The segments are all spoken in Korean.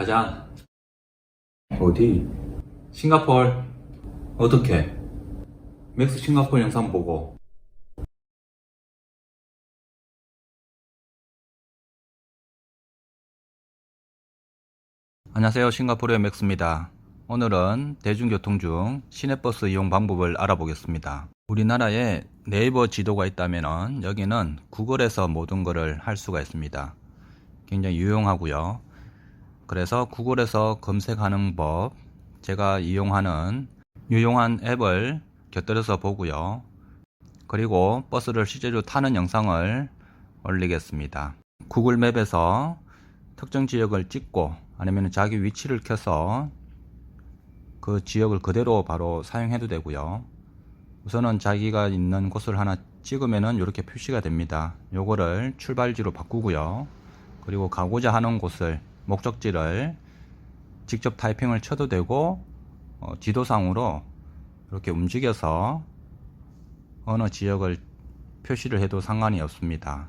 가자. 어디? 싱가폴. 어떻게? 맥스 싱가폴 영상 보고. 안녕하세요. 싱가포르의 맥스입니다. 오늘은 대중교통 중 시내버스 이용 방법을 알아보겠습니다. 우리나라에 네이버 지도가 있다면 여기는 구글에서 모든 것을 할 수가 있습니다. 굉장히 유용하고요. 그래서 구글에서 검색하는 법, 제가 이용하는 유용한 앱을 곁들여서 보고요. 그리고 버스를 실제로 타는 영상을 올리겠습니다. 구글 맵에서 특정 지역을 찍고 아니면 자기 위치를 켜서 그 지역을 그대로 바로 사용해도 되고요. 우선은 자기가 있는 곳을 하나 찍으면은 이렇게 표시가 됩니다. 요거를 출발지로 바꾸고요. 그리고 가고자 하는 곳을 목적지를 직접 타이핑을 쳐도 되고 어, 지도상으로 이렇게 움직여서 어느 지역을 표시를 해도 상관이 없습니다.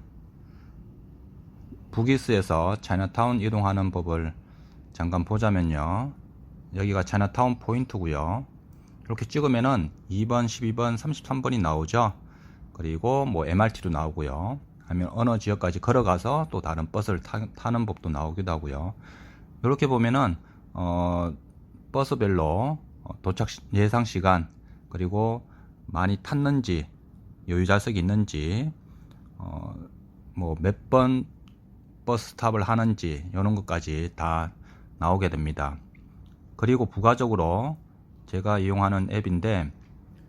북이스에서 차이나타운 이동하는 법을 잠깐 보자면요. 여기가 차이나타운 포인트고요. 이렇게 찍으면은 2번, 12번, 33번이 나오죠. 그리고 뭐 MRT도 나오고요. 아니면 어느 지역까지 걸어가서 또 다른 버스를 타, 는 법도 나오기도 하고요. 이렇게 보면은 어, 버스별로 어, 도착 시- 예상 시간 그리고 많이 탔는지 여유 좌석이 있는지 어, 뭐 몇 번 버스 스탑을 하는지 이런 것까지 다 나오게 됩니다. 그리고 부가적으로 제가 이용하는 앱인데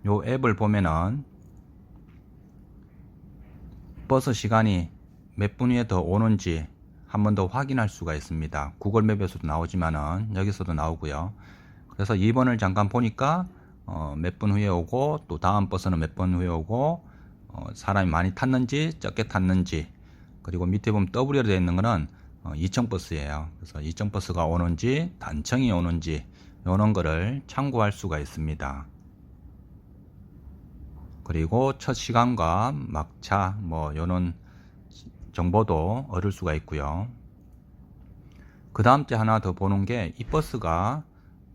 요 앱을 보면은 버스 시간이 몇 분 후에 더 오는지 한 번 더 확인할 수가 있습니다. 구글 맵에서도 나오지만은 여기서도 나오고요. 그래서 2번을 잠깐 보니까 어, 몇 분 후에 오고 또 다음 버스는 몇 분 후에 오고 어, 사람이 많이 탔는지 적게 탔는지 그리고 밑에 보면 W로 되어 있는 거는 어, 2층 버스예요. 그래서 2층 버스가 오는지 단층이 오는지 이런 거를 참고할 수가 있습니다. 그리고 첫 시간과 막차 뭐 이런 정보도 얻을 수가 있고요. 그 다음 째 하나 더 보는 게 이 버스가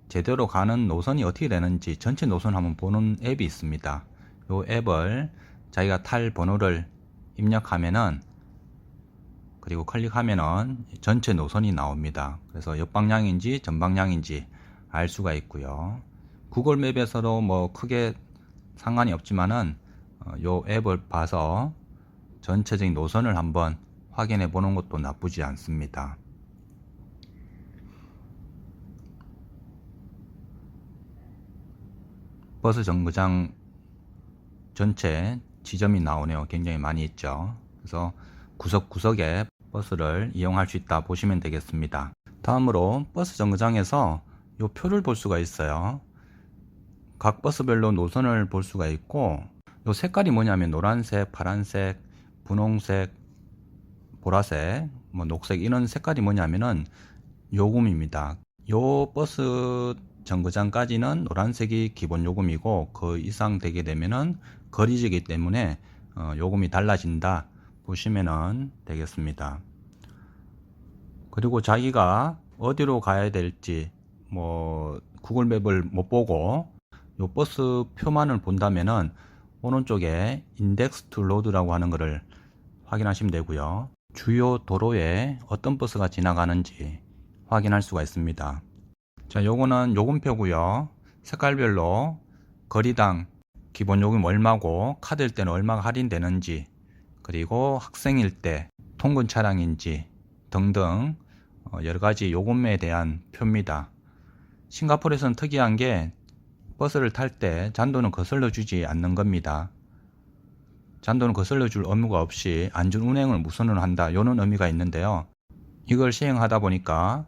제대로 가는 노선이 어떻게 되는지 전체 노선 한번 보는 앱이 있습니다. 이 앱을 자기가 탈 번호를 입력하면은 그리고 클릭하면은 전체 노선이 나옵니다. 그래서 옆방향인지 전방향인지 알 수가 있고요. 구글 맵에서도 뭐 크게 상관이 없지만은 어, 요 앱을 봐서 전체적인 노선을 한번 확인해 보는 것도 나쁘지 않습니다. 버스 정거장 전체 지점이 나오네요. 굉장히 많이 있죠. 그래서 구석구석에 버스를 이용할 수 있다 보시면 되겠습니다. 다음으로 버스 정거장에서 요 표를 볼 수가 있어요. 각 버스별로 노선을 볼 수가 있고 요 색깔이 뭐냐면 노란색, 파란색, 분홍색, 보라색, 뭐 녹색 이런 색깔이 뭐냐면은 요금입니다. 요 버스 정거장까지는 노란색이 기본 요금이고 그 이상 되게 되면은 거리지기 때문에 어, 요금이 달라진다 보시면은 되겠습니다. 그리고 자기가 어디로 가야 될지 뭐 구글 맵을 못 보고 요 버스 표만을 본다면은 오른쪽에 인덱스 투 로드라고 하는 것을 확인하시면 되고요. 주요 도로에 어떤 버스가 지나가는지 확인할 수가 있습니다. 자, 요거는 요금표고요. 색깔별로 거리당 기본 요금 얼마고 카드일 때는 얼마가 할인되는지 그리고 학생일 때 통근 차량인지 등등 어, 여러 가지 요금에 대한 표입니다. 싱가포르에서는 특이한 게 버스를 탈 때 잔도는 거슬러 주지 않는 겁니다. 잔도는 거슬러 줄 의무가 없이 안전 운행을 무선으로 한다. 요런 의미가 있는데요. 이걸 시행하다 보니까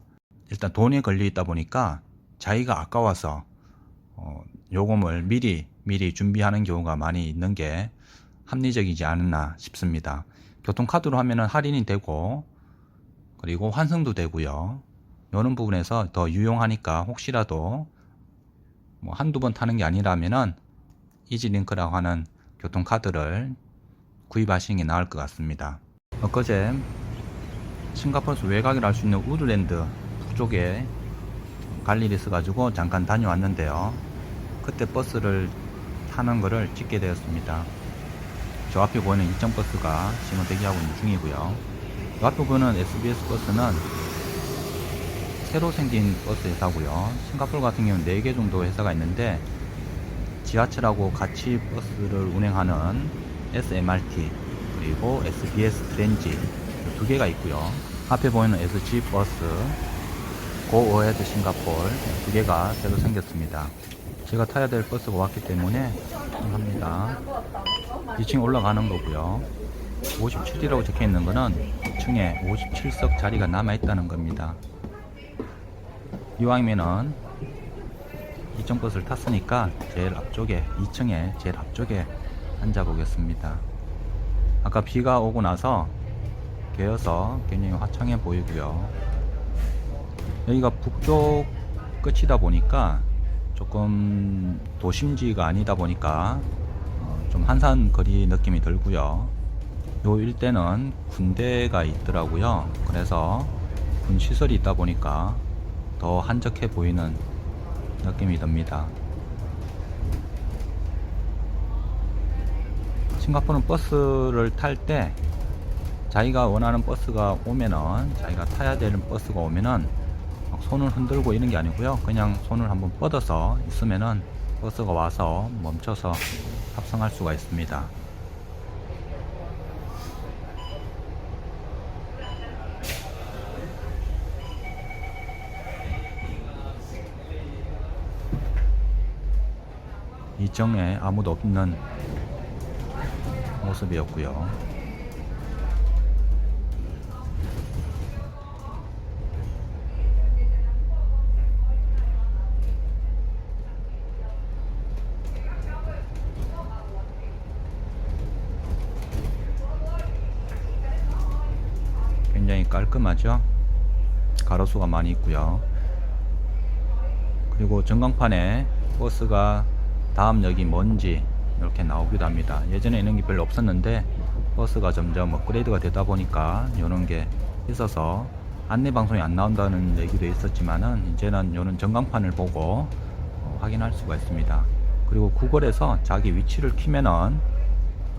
일단 돈이 걸려 있다 보니까 자기가 아까워서 어, 요금을 미리 미리 준비하는 경우가 많이 있는 게 합리적이지 않나 싶습니다. 교통카드로 하면은 할인이 되고 그리고 환승도 되고요. 이런 부분에서 더 유용하니까 혹시라도 뭐 한두 번 타는 게 아니라면은 이지링크라고 하는 교통카드를 구입하시는 게 나을 것 같습니다. 엊그제 싱가포르에서 외곽을 할수 있는 우드랜드 북쪽에 갈 일이 있어가지고 잠깐 다녀왔는데요. 그때 버스를 타는 거를 찍게 되었습니다. 저 앞에 보이는 일정 버스가 지금 대기하고 있는 중이고요. 이 앞에 보이는 SBS 버스는 새로 생긴 버스 회사고요. 싱가포르 같은 경우는 4개 정도 회사가 있는데 지하철하고 같이 버스를 운행하는 SMRT 그리고 SBS 트렌지 두 개가 있고요. 앞에 보이는 SG 버스 고어헤드 싱가폴 두 개가 새로 생겼습니다. 제가 타야 될 버스가 왔기 때문에 합니다. 2층 올라가는 거고요. 57이라고 적혀 있는 거는 2층에 57석 자리가 남아 있다는 겁니다. 이왕이면은 이층 버스를 탔으니까 제일 앞쪽에 2층에 제일 앞쪽에 앉아 보겠습니다. 아까 비가 오고 나서 개어서 굉장히 화창해 보이고요. 여기가 북쪽 끝이다 보니까 조금 도심지가 아니다 보니까 어, 좀 한산 거리 느낌이 들고요. 요 일대는 군대가 있더라고요. 그래서 군 시설이 있다 보니까 더 한적해 보이는 느낌이 듭니다. 싱가포르는 버스를 탈 때 자기가 원하는 버스가 오면은 자기가 타야 되는 버스가 오면은 막 손을 흔들고 이런 게 아니고요. 그냥 손을 한번 뻗어서 있으면은 버스가 와서 멈춰서 탑승할 수가 있습니다. 이정에 아무도 없는 모습이었고요. 굉장히 깔끔하죠? 가로수가 많이 있고요. 그리고 전광판에 버스가 다음 역이 뭔지 이렇게 나오기도 합니다. 예전에 이런 게 별로 없었는데 버스가 점점 업그레이드가 되다 보니까 이런 게 있어서 안내 방송이 안 나온다는 얘기도 있었지만은 이제는 이런 전광판을 보고 어, 확인할 수가 있습니다. 그리고 구글에서 자기 위치를 키면은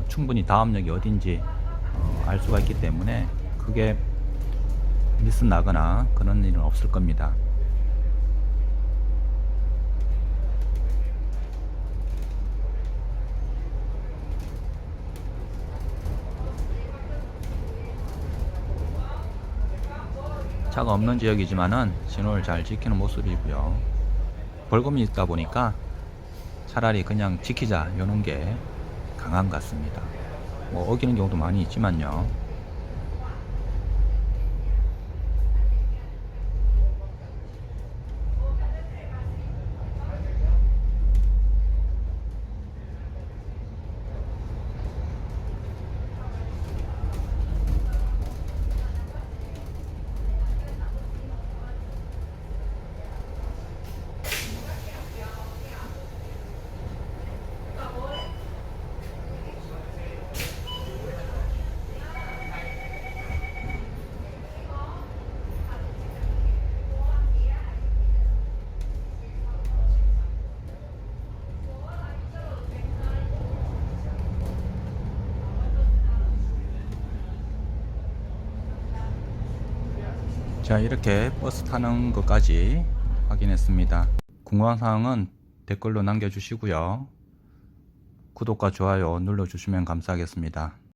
충분히 다음 역이 어딘지 어, 알 수가 있기 때문에 그게 미스 나거나 그런 일은 없을 겁니다. 차가 없는 지역이지만은 신호를 잘 지키는 모습이고요. 벌금이 있다 보니까 차라리 그냥 지키자 이런 게 강한 것 같습니다. 뭐 어기는 경우도 많이 있지만요. 자 이렇게 버스 타는 것까지 확인했습니다. 궁금한 사항은 댓글로 남겨주시고요. 구독과 좋아요 눌러주시면 감사하겠습니다.